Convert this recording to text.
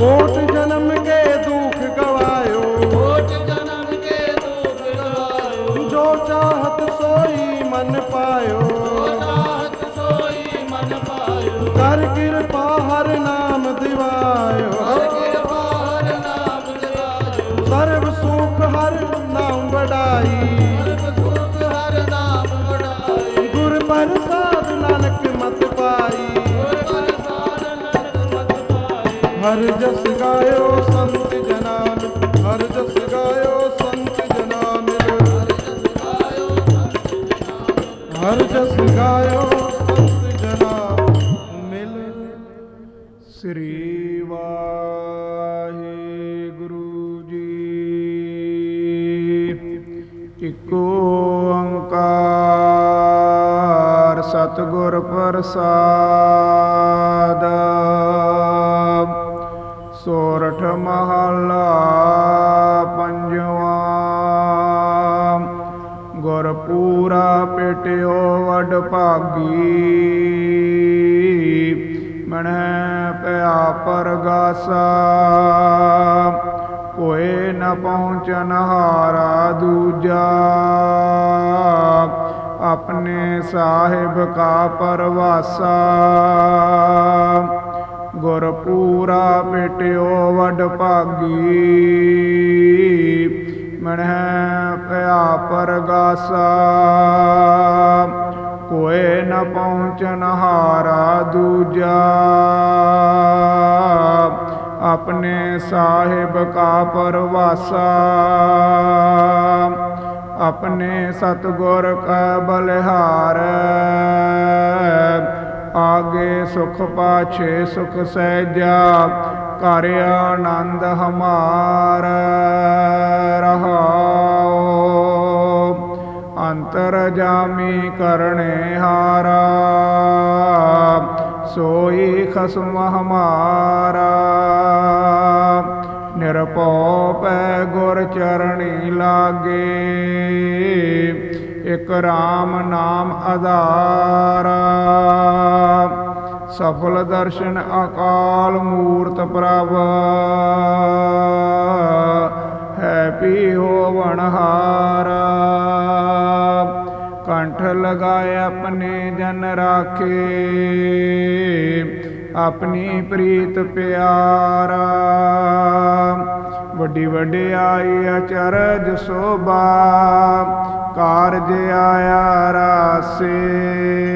ਕੋਟ ਜਨਮ ਕੇ ਦੁੱਖ ਗਵਾਇਓ। ਜੋ ਚਾਹਤ ਸੋਈ ਮਨ ਪਾਇਓ। ਮਨ ਪਾਇਓ। ਕਰ ਕਿਰਪਾ ਹਰ ਨਾਮ ਦਿਵਾਇਓ। ਕਰ ਕਿਰਪਾ ਹਰ ਨਾਮ ਦਿਵਾਇਓ। ਹਰ ਜਸ ਗਾਇਓ ਸੰਤ ਜਨਾਨ, ਹਰ ਜਸ ਗਾਇਓ ਸੰਤ ਜਨਾਨ। ਹਰ ਜਸ ਗਾਇਓ ਸੰਤ ਜਨਾਂ ਮਿਲ ਸ੍ਰੀ ਵਾਹਿਗੁਰੂ ਜੀ। ਇਕੋ ਓੰਕਾਰ ਸਤਿਗੁਰ ਪ੍ਰਸਾਦ। ਸੋਰਠ ਮਹਲਾ ਪੰਜਵਾ। ਗੁਰ ਪੂਰਾ ਪੇਟਿਓ ਵਡ ਭਾਗੀ। ਮਨਹਿ ਪਿਆ ਪਰਗਾਸਾ। ਕੋਏ ਨ ਪਹੁੰਚਨ ਹਾਰਾ ਦੂਜਾ। ਆਪਣੇ ਸਾਹਿਬ ਕਾ ਪਰਵਾਸਾ। ਗੁਰ ਪੂਰਾ ਪੇਟਿਓ ਵਡ ਭਾਗੀ। ਮਨਹਿ ਪਿਆ ਪਰਗਾਸਾ। ਕੋਏ ਨ ਪਹੁੰਚਨ ਹਾਰਾ ਦੂਜਾ। ਆਪਣੇ ਸਾਹਿਬ ਕਾ ਪਰਵਾਸਾ। ਆਪਣੇ ਸਤਗੁਰ ਕਾ ਬਲਿਹਾਰ। ਆਗੇ ਸੁਖ ਪਾਛੇ ਸੁਖ ਸਹਿਜਾ, ਘਰ ਆਨੰਦ ਹਮਾਰ ਰਹਾਓ ਅੰਤਰ ਜਾਮੀ ਕਰਨੇ ਹਾਰਾ, ਸੋਈ ਖਸਮ ਹਮਾਰਾ। ਨਿਰਭਉ ਪੈ ਗੁਰ ਚਰਣੀ ਲਾਗੇ, ਇਕ RAM ਨਾਮ ਆਧਾਰਾ। ਸਫਲ ਦਰਸ਼ਨ ਅਕਾਲ ਮੂਰਤ ਪ੍ਰਭ। ਹੈ ਪੀ ਹੋਵਣ ਹਾਰਾ ਕੰਠ ਲਗਾਏ ਆਪਣੇ ਜਨ ਰਾਖੇ। ਆਪਣੀ ਪ੍ਰੀਤ ਪਿਆਰਾ। ਵੱਡੀ ਵਡਿਆਈ ਅਚਰਜ ਸੋਭਾ। ਕਾਰਜ ਆਇਆ ਰਾਸੇ।